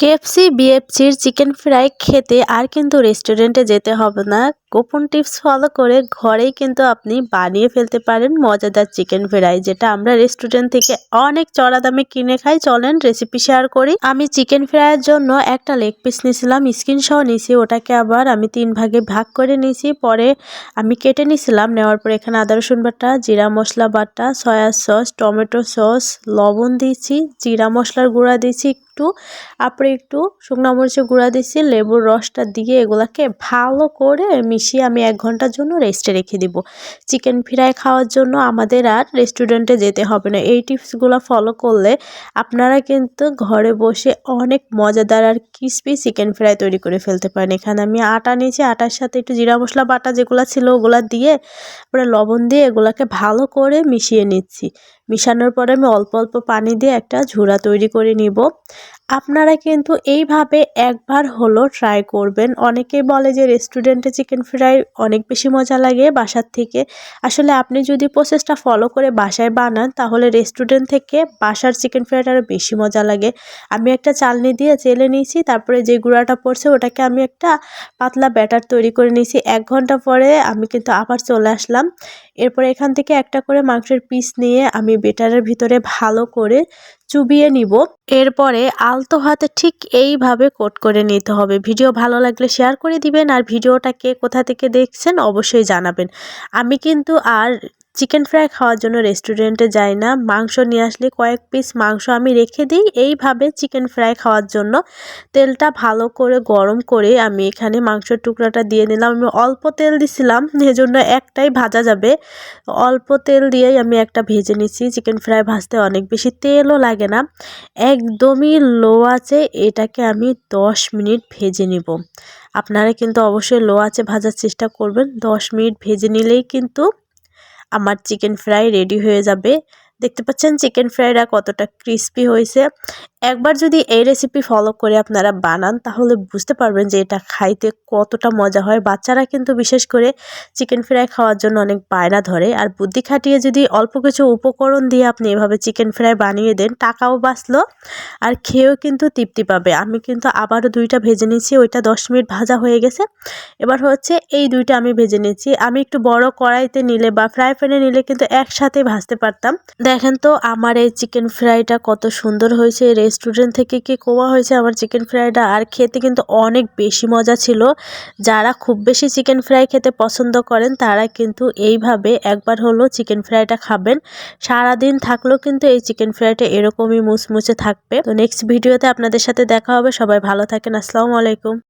KFC বিএফসির chicken fry খেতে আর কিন্তু রেস্টুরেন্টে যেতে হবে না। গোপন টিপস ফলো করে ঘরেই কিন্তু আপনি বানিয়ে ফেলতে পারেন মজাদার চিকেন ফ্রাই, যেটা আমরা রেস্টুরেন্ট থেকে অনেক চড়া দামে কিনে খাই। চলেন রেসিপি শেয়ার করি। আমি চিকেন ফ্রাইয়ের জন্য একটা লেগ পিস নিয়েছিলাম স্কিন নিয়েছি, ওটাকে আবার আমি তিন ভাগে ভাগ করে নিয়েছি। পরে আমি কেটে নিয়েছিলাম, নেওয়ার পর এখানে আদা, রসুন বাটা, জিরা মশলা বাটা সয়া সস টমেটো সস লবণ দিয়েছি, জিরা মশলার গুঁড়া দিয়েছি একটু, তারপরে একটু শুকনো মরিচের গুঁড়া দিয়েছি, লেবুর রসটা দিয়ে এগুলাকে ভালো করে মিশিয়ে আমি এক ঘণ্টার জন্য রেস্টে রেখে দিব। চিকেন ফ্রাই খাওয়ার জন্য আমাদের আর রেস্টুরেন্টে যেতে হবে না। এই টিপসগুলো ফলো করলে আপনারা কিন্তু ঘরে বসে অনেক মজাদার আর ক্রিসপি চিকেন ফ্রাই তৈরি করে ফেলতে পারেন। এখানে আমি আটা নিয়েছি, আটার সাথে একটু জিরা মশলা বাটা যেগুলো ছিল ওগুলা দিয়ে তারপরে লবণ দিয়ে এগুলাকে ভালো করে মিশিয়ে নিচ্ছি। মিশানোর পরে আমি অল্প অল্প পানি দিয়ে একটা ঝুড়া তৈরি করে নিব। আপনারা কিন্তু এইভাবে একবার হলো ট্রাই করবেন। অনেকেই বলে যে রেস্টুরেন্টে চিকেন ফ্রাই অনেক বেশি মজা লাগে বাসার থেকে। আসলে আপনি যদি প্রসেসটা ফলো করে বাসায় বানান, তাহলে রেস্টুরেন্ট থেকে বাসার চিকেন ফ্রাইটা আরও বেশি মজা লাগে। আমি একটা চালনি দিয়ে চেলে নিয়েছি, তারপরে যে গুঁড়াটা পড়ছে ওটাকে আমি একটা পাতলা ব্যাটার তৈরি করে নিয়েছি। এক ঘণ্টা পরে আমি কিন্তু আবার চলে আসলাম। এরপরে এখান থেকে একটা করে মাংসের পিস নিয়ে আমি বেটারের ভিতরে ভালো করে চুবিয়ে নিব। এরপরে আলতো হাতে ঠিক এইভাবে কোট করে নিতে হবে। ভিডিও ভালো লাগলে শেয়ার করে দিবেন। আর ভিডিওটাকে কোথা থেকে দেখছেন অবশ্যই জানাবেন। আমি কিন্তু আর চিকেন ফ্রাই খাওয়ার জন্য রেস্টুরেন্টে যাই না। মাংস নিয়ে আসলে কয়েক পিস মাংস আমি রেখে দিই। এইভাবে চিকেন ফ্রাই খাওয়ার জন্য তেলটা ভালো করে গরম করে আমি এখানে মাংসের টুকরাটা দিয়ে নিলাম। আমি অল্প তেল দিছিলাম, এজন্য একটাই ভাজা যাবে। অল্প তেল দিয়েই আমি একটা ভেজে নিচ্ছি। চিকেন ফ্রাই ভাজতে অনেক বেশি তেলও লাগে না। একদমই লো আছে এটাকে আমি দশ মিনিট ভেজে নিব। আপনারা কিন্তু অবশ্যই লো আছে ভাজার চেষ্টা করবেন। দশ মিনিট ভেজে নিলেই কিন্তু আমার চিকেন ফ্রাই রেডি হয়ে যাবে। দেখতে পাচ্ছেন চিকেন ফ্রাইটা কতটা ক্রিস্পি হয়েছে। একবার যদি এই রেসিপি ফলো করে আপনারা বানান, তাহলে বুঝতে পারবেন যে এটা খাইতে কতটা মজা হয়। বাচ্চারা কিন্তু বিশেষ করে চিকেন ফ্রাই খাওয়ার জন্য অনেক বায়না ধরে। আর বুদ্ধি খাটিয়ে যদি অল্প কিছু উপকরণ দিয়ে আপনি এভাবে চিকেন ফ্রাই বানিয়ে দেন, টাকাও বাঁচলো আর খেয়েও কিন্তু তৃপ্তি পাবে। আমি কিন্তু আবারও দুইটা ভেজে নিয়েছি, ওইটা দশ মিনিট ভাজা হয়ে গেছে। এবার হচ্ছে এই দুইটা আমি ভেজে নিয়েছি। আমি একটু বড় কড়াইতে নিলে বা ফ্রাই প্যানে নিলে কিন্তু একসাথে ভাজতে পারতাম। দেখেন তো, আমার এই চিকেন ফ্রাইটা কত সুন্দর হয়েছে রেস্টুরেন্ট থেকে কি কোয়া হয়েছে? আমার চিকেন ফ্রাইটা আর খেতে কিন্তু অনেক বেশি মজা ছিল। যারা খুব বেশি চিকেন ফ্রাই খেতে পছন্দ করেন, তারা কিন্তু এইভাবে একবার হলো চিকেন ফ্রাইটা খাবেন। সারাদিন থাকলেও কিন্তু এই চিকেন ফ্রাইটা এরকমই মুচমুচে থাকবে। তো নেক্সট ভিডিওতে আপনাদের সাথে দেখা হবে। সবাই ভালো থাকেন। আসসালামু আলাইকুম।